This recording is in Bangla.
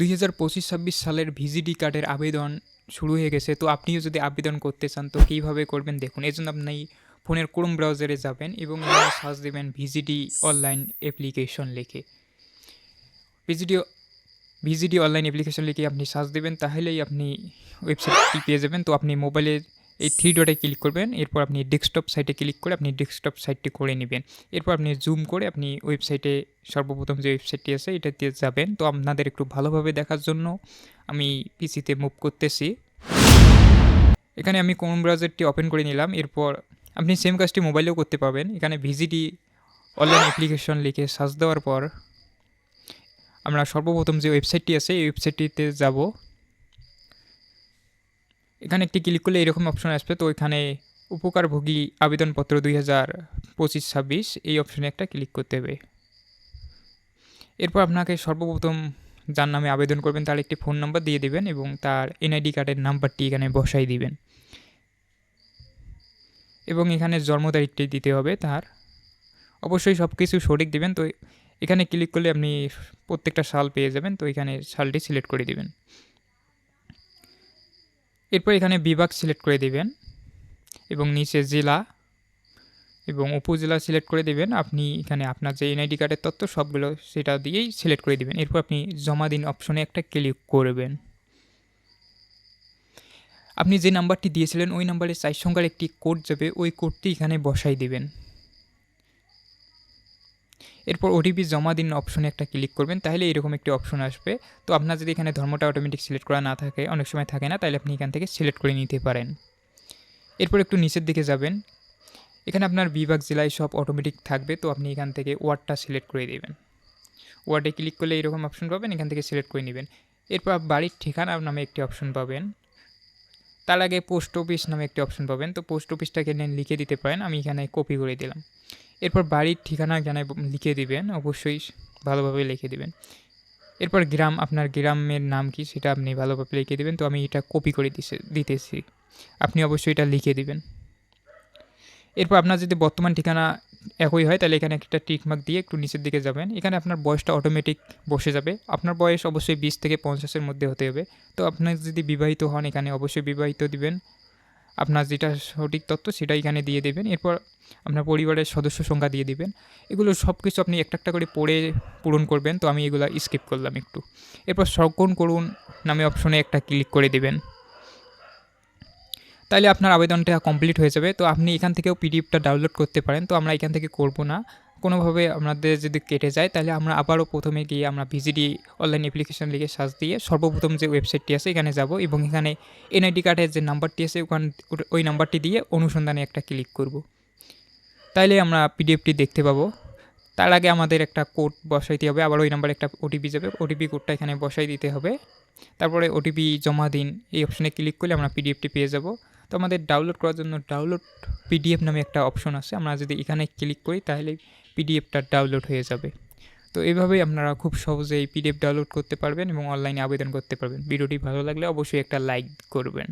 দুই হাজার পঁচিশ, ছাব্বিশ সালের ভিজিডি কার্ডের আবেদন শুরু হয়ে গেছে। তো আপনিও যদি আবেদন করতে চান, তো কীভাবে করবেন দেখুন। এই জন্য আপনি ফোনের কোরম ব্রাউজারে যাবেন এবং সার্চ দেবেন ভিজিডি অনলাইন অ্যাপ্লিকেশন লিখে। ভিজিডি ভিজিডি অনলাইন অ্যাপ্লিকেশন লিখে আপনি সার্চ দেবেন, তাহলেই আপনি ওয়েবসাইটটি পেয়ে যাবেন। তো আপনি মোবাইলে এই থ্রি ডটে ক্লিক করবেন, এরপর আপনি ডেস্কটপ সাইটে ক্লিক করে আপনি ডেস্কটপ সাইটটি করে নেবেন। এরপর আপনি জুম করে আপনি ওয়েবসাইটে সর্বপ্রথম যে ওয়েবসাইটটি আছে, এটাতে যাবেন। তো আপনাদের একটু ভালোভাবে দেখার জন্য আমি পিসিতে মুভ করতেছি। এখানে আমি কোন ব্রাউজারটি ওপেন করে নিলাম, এরপর আপনি সেম কাজটি মোবাইলেও করতে পারবেন। এখানে ভিজিডি অনলাইন অ্যাপ্লিকেশন লিখে সার্চ দেওয়ার পর আমরা সর্বপ্রথম যে ওয়েবসাইটটি আছে, এই ওয়েবসাইটটিতে যাব। এখানে একটি ক্লিক করলে এরকম অপশন আসবে। তো এখানে উপকারভোগী আবেদনপত্র দুই হাজার পঁচিশ ছাব্বিশ, এই অপশনে একটা ক্লিক করতে হবে। এরপর আপনাকে সর্বপ্রথম যার নামে আবেদন করবেন তার একটি ফোন নাম্বার দিয়ে দেবেন এবং তার এনআইডি কার্ডের নাম্বারটি এখানে বসাই দিবেন। এবং এখানে জন্ম তারিখটি দিতে হবে তার। অবশ্যই সব কিছু সঠিক দেবেন। তো এখানে ক্লিক করলে আপনি প্রত্যেকটা সাল পেয়ে যাবেন। তো এখানে সালটি সিলেক্ট করে দিবেন। এরপর এখানে বিভাগ সিলেক্ট করে দিবেন এবং নিচে জেলা এবং উপজেলা সিলেক্ট করে দিবেন। আপনি এখানে আপনার যে এনআইডি কার্ডের তথ্য সবগুলো সেটা দিয়েই সিলেক্ট করে দিবেন। এরপর আপনি জমা দিন অপশনে একটা ক্লিক করবেন। আপনি যে নাম্বারটি দিয়েছিলেন, ওই নাম্বারে চার সংখ্যার একটি কোড যাবে, ওই কোডটি এখানে বসাই দিবেন। এরপর ওটিপি জমা দিন অপশনে একটা ক্লিক করবেন, তাহলে এরকম একটি অপশন আসবে। তো আপনার যদি এখানে ধর্মটা অটোমেটিক সিলেক্ট করা না থাকে, অনেক সময় থাকে না, তাহলে আপনি এখান থেকে সিলেক্ট করে নিতে পারেন। এরপর একটু নিচের দিকে যাবেন। এখানে আপনার বিভাগ, জেলায় সব অটোমেটিক থাকবে, তো আপনি এখান থেকে ওয়ার্ডটা সিলেক্ট করে দেবেন। ওয়ার্ডে ক্লিক করলে এরকম অপশন পাবেন, এখান থেকে সিলেক্ট করে নেবেন। এরপর বাড়ির ঠিকানা নামে একটি অপশন পাবেন। তার আগে পোস্ট অফিস নামে একটি অপশন পাবেন, তো পোস্ট অফিসটাকে লিখে দিতে পারেন, আমি এখানে কপি করে দিলাম। এরপর বাড়ির ঠিকানা এখানে লিখে দিবেন, অবশ্যই ভালোভাবে লিখে দিবেন। এরপর গ্রাম, আপনার গ্রামের নাম কি সেটা আপনি ভালোভাবে লিখে দিবেন। তো আমি এটা কপি করে দিছে, দিতেছি। আপনি অবশ্যই এটা লিখে দিবেন। এরপর আপনার যদি বর্তমান ঠিকানা একই হয়, তাহলে এখানে একটা টিকমার্ক দিয়ে একটু নিচের দিকে যাবেন। এখানে আপনার বয়সটা অটোমেটিক বসে যাবে। আপনার বয়স অবশ্যই বিশ থেকে পঞ্চাশের মধ্যে হতে হবে। তো আপনার যদি বিবাহিত হন, এখানে অবশ্যই বিবাহিত দিবেন। আপনার যেটা সঠিক তথ্য সেটা এখানে দিয়ে দেবেন। এরপর আপনার পরিবারের সদস্য সংখ্যা দিয়ে দিবেন। এগুলো সব কিছু আপনি একটা একটা করে পড়ে পূরণ করবেন। তো আমি এগুলো স্কিপ করলাম একটু। এরপর সংরক্ষণ করুন নামে অপশনে একটা ক্লিক করে দেবেন। তাহলে আপনার আবেদনটা কমপ্লিট হয়ে যাবে। তো আপনি এখান থেকেও পিডিএফটা ডাউনলোড করতে পারেন। তো আমরা এখান থেকে করব না। কোনোভাবে আপনাদের যদি কেটে যায়, তাহলে আমরা আবারও প্রথমে গিয়ে আমরা ভিজিডি অনলাইন অ্যাপ্লিকেশন লিখে সার্চ দিয়ে সর্বপ্রথম যে ওয়েবসাইটটি আছে, এখানে যাব এবং এখানে এনআইডি কার্ডের যে নাম্বারটি আছে, ওখান, ওই নাম্বারটি দিয়ে অনুসন্ধানে একটা ক্লিক করব। তাইলে আমরা পিডিএফটি দেখতে পাবো। তার আগে আমাদের একটা কোড বসাইতে হবে, আবার ওই নাম্বারে একটা ওটিপি যাবে। ওটিপি কোডটা এখানে বসাই দিতে হবে। তারপরে ওটিপি জমা দিন, এই অপশানে ক্লিক করলে আমরা পিডিএফটি পেয়ে যাব। তো আমাদের ডাউনলোড করার জন্য ডাউনলোড পিডিএফ নামে একটা অপশন আছে। আমরা যদি এখানে ক্লিক করি, তাহলে পিডিএফটা ডাউনলোড হয়ে যাবে। তো এইভাবেই আপনারা খুব সহজে এই পিডিএফ ডাউনলোড করতে পারবেন এবং অনলাইনে আবেদন করতে পারবেন। ভিডিওটি ভালো লাগলে অবশ্যই একটা লাইক করবেন।